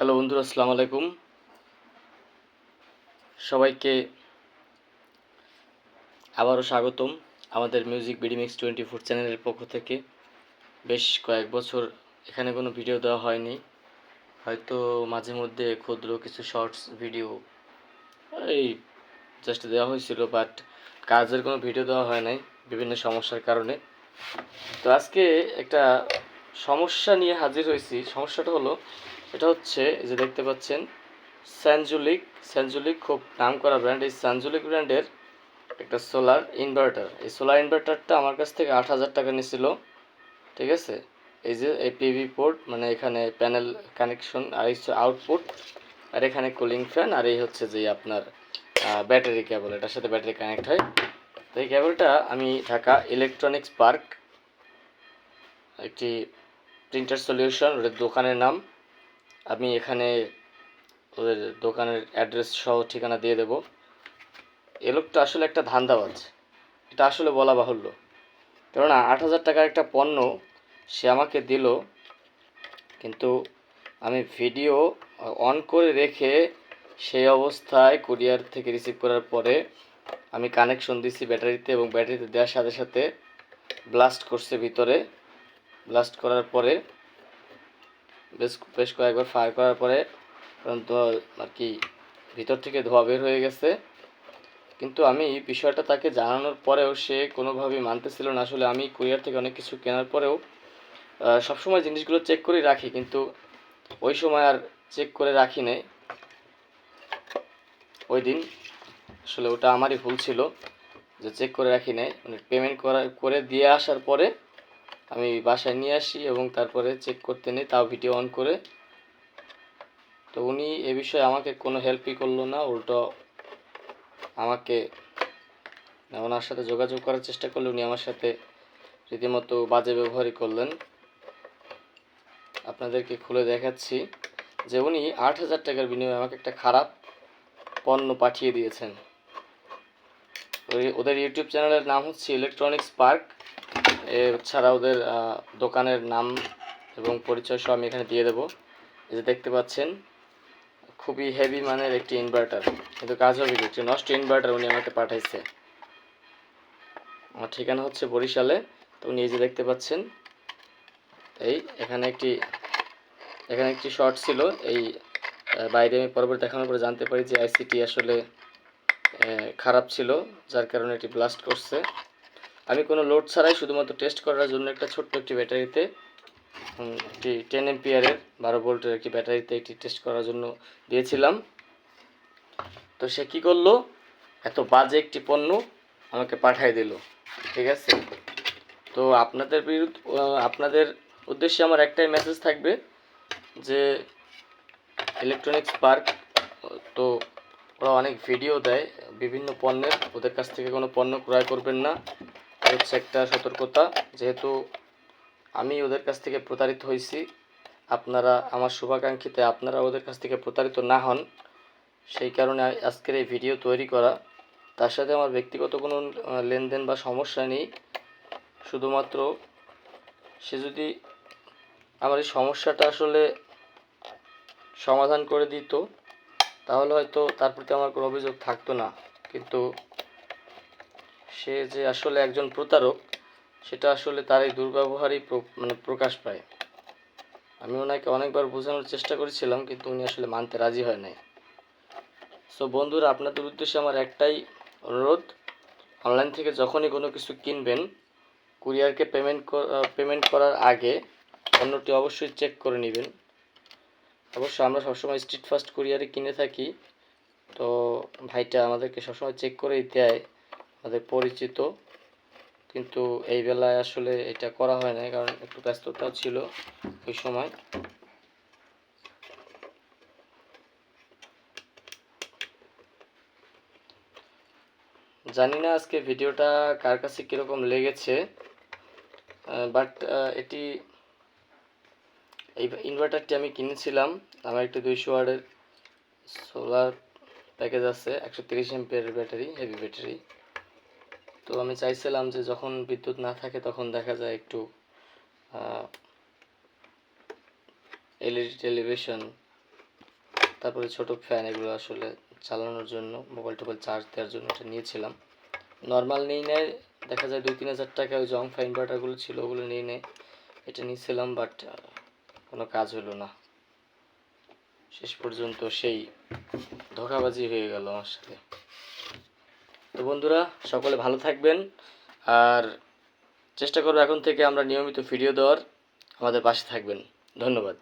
Hello বন্ধুরা, আসসালামু আলাইকুম। সবাইকে আবারও স্বাগতম আমাদের মিউজিক বিডিমিক্স টোয়েন্টি ফোর চ্যানেলের পক্ষ থেকে। বেশ কয়েক বছর এখানে কোনো ভিডিও দেওয়া হয়নি। হয়তো মাঝে মধ্যে ক্ষুদ্র কিছু শর্টস ভিডিও এই জাস্ট দেওয়া হয়েছিল বাট কাজের কোনো ভিডিও দেওয়া হয় নাই বিভিন্ন সমস্যার কারণে। তো আজকে একটা সমস্যা নিয়ে হাজির হয়েছি। সমস্যাটা হলো এটা হচ্ছে এই যে দেখতে পাচ্ছেন স্যানজুলিক স্যানজুলিক খুব নাম করা ব্র্যান্ড এই স্যানজুলিক ব্র্যান্ডের একটা সোলার ইনভার্টার এই সোলার ইনভার্টারটা আমার কাছ থেকে আট হাজার টাকা নিছিল ঠিক আছে? এই যে এই পিভি পোর্ট মানে এখানে প্যানেল কানেকশন আর এই আউটপুট আর এখানে কুলিং ফ্যান আর এই হচ্ছে যে আপনার ব্যাটারি কেবল এটার সাথে ব্যাটারি কানেক্ট হয়। তো এই কেবলটা আমি ঢাকা ইলেকট্রনিক্স পার্ক একটি প্রিন্টার সলিউশন ওদের দোকানের নাম। আমি এখানে ওদের দোকানের অ্যাড্রেস সহ ঠিকানা দিয়ে দেবো। এ লোকটা আসলে একটা ধান্দাবাজ। এটা আসলে বলা বাহুল্য। কেননা আট হাজার টাকার একটা পণ্য সে আমাকে দিল, কিন্তু আমি ভিডিও অন করে রেখে সেই অবস্থায় কুরিয়ার থেকে রিসিভ করার পরে আমি কানেকশন দিছি ব্যাটারিতে এবং ব্যাটারিতে দেওয়ার সাথে সাথে ব্লাস্ট করছে ভিতরে। ব্লাস্ট করার পরে বেশ বেশ কয়েকবার ফায়ার করার পরে ধোয়া আর কি ভিতর থেকে ধোয়া বের হয়ে গেছে। কিন্তু আমি বিষয়টা তাকে জানানোর পরেও সে কোনোভাবেই মানতেছিল না। আসলে আমি কুরিয়ার থেকে অনেক কিছু কেনার পরেও সবসময় জিনিসগুলো চেক করে রাখি, কিন্তু ওই সময় আর চেক করে রাখি নাই। ওই দিন আসলে ওটা আমারই ভুল ছিল যে চেক করে রাখি নাই। মানে পেমেন্ট করা, করে দিয়ে আসার পরে আমি বাসায় নিয়ে আসি এবং তারপরে চেক করতে নেই, তাও ভিডিও অন করে। তো উনি এ বিষয়ে আমাকে কোনো হেল্পই করল না, উল্টো আমাকে ওনার সাথে যোগাযোগ করার চেষ্টা করলে, উনি আমার সাথে রীতিমতো বাজে ব্যবহারই করলেন। আপনাদেরকে খুলে দেখাচ্ছি যে উনি আট হাজার টাকার বিনিময়ে আমাকে একটা খারাপ পণ্য পাঠিয়ে দিয়েছেন। ওদের ইউটিউব চ্যানেলের নাম হচ্ছে ইলেকট্রনিক্স পার্ক এছাড়া ওদের দোকানের নাম এবং পরিচয় সব আমি এখানে দিয়ে দেবো। এই যে দেখতে পাচ্ছেন, খুবই হেভি মানের একটি ইনভার্টার কিন্তু কাজ হবে? একটি নষ্ট ইনভার্টার উনি আমাকে পাঠাইছে। আমার ঠিকানা হচ্ছে বরিশালে। তো উনি এই যে দেখতে পাচ্ছেন, এই এখানে একটি এখানে একটি শর্ট ছিল। এই বাইরে আমি পরবর্তী দেখানোর পরে জানতে পারি যে আইসিটি আসলে খারাপ ছিল, যার কারণে এটি ব্লাস্ট করছে। আমি কোনো লোড ছাড়াই শুধুমাত্র টেস্ট করার জন্য একটা ছোট্ট একটি ব্যাটারিতে একটি টেন এমপিয়ারের বারো ভোল্টের একটি ব্যাটারিতে একটি টেস্ট করার জন্য দিয়েছিলাম। তো সে কী করল? এত বাজে একটি পণ্য আমাকে পাঠিয়ে দিল, ঠিক আছে? তো আপনাদের বিরুদ্ধ আপনাদের উদ্দেশ্যে আমার একটাই মেসেজ থাকবে যে ইলেকট্রনিক্স পার্ক তো ওরা অনেক ভিডিও দেয়, বিভিন্ন পণ্যের, ওদের কাছ থেকে কোনো পণ্য ক্রয় করবেন না। হচ্ছে একটা সতর্কতা। যেহেতু আমি ওদের কাছ থেকে প্রতারিত হয়েছি, আপনারা আমার শুভাকাঙ্ক্ষীতে আপনারা ওদের কাছ থেকে প্রতারিত না হন। সেই কারণে আজকের এই ভিডিও তৈরি করা। তার সাথে আমার ব্যক্তিগত কোনো লেনদেন বা সমস্যা নেই। শুধুমাত্র সে যদি আমার এই সমস্যাটা আসলে সমাধান করে দিত, তাহলে হয়তো তার প্রতি আমার কোনো অভিযোগ থাকতো না। কিন্তু সে যে আসলে একজন প্রতারক, সেটা আসলে তার এই দুর্ব্যবহারই মানে প্রকাশ পায়। আমি ওনাকে অনেকবার বোঝানোর চেষ্টা করেছিলাম, কিন্তু উনি আসলে মানতে রাজি হয় নাই। সো বন্ধুরা, আপনাদের উদ্দেশ্যে আমার একটাই অনুরোধ অনলাইন থেকে যখনই কোনো কিছু কিনবেন, কুরিয়ারকে পেমেন্ট পেমেন্ট করার আগে পণ্যটি অবশ্যই চেক করে নেবেন। অবশ্য আমরা সবসময় স্ট্রিট ফাস্ট কুরিয়ারে কিনে থাকি, তো ভাইটা আমাদেরকে সবসময় চেক করেই দেয়। পরিচিত। কিন্তু এই বেলায় আসলে এটা করা হয় না কারণ একটু ব্যস্ততা ছিল ওই সময়। জানি না আজকে ভিডিওটা কার কাছে কীরকম লেগেছে বাট এটি এই ইনভার্টারটি আমি কিনেছিলাম। আমার একটি দুইশো ওয়ার্ডের সোলার প্যাকেজ আছে, একশো তিরিশ এমপিয়ার ব্যাটারি হেভি ব্যাটারি তো আমি চাইছিলাম যে যখন বিদ্যুৎ না থাকে তখন দেখা যায় একটু এলইডি টেলিভিশন, তারপরে ছোট ফ্যান এগুলো আসলে চালানোর জন্য, মোবাইল টোবাইল চার্জ দেওয়ার জন্য এটা নিয়েছিলাম। নর্মাল নিয়ে নেয় দেখা যায় দুই তিন হাজার টাকা ওই জং ফাইন ইনভার্টারগুলো ছিল ওগুলো নিয়ে নেয় এটা নিয়েছিলাম, বাট কোনো কাজ হলো না। শেষ পর্যন্ত সেই ধোকাবাজি হয়ে গেল আমার সাথে। তো বন্ধুরা, সকলে ভালো থাকবেন। আর চেষ্টা করব এখন থেকে আমরা নিয়মিত ভিডিও দেওয়ার। আমাদের পাশে থাকবেন। ধন্যবাদ।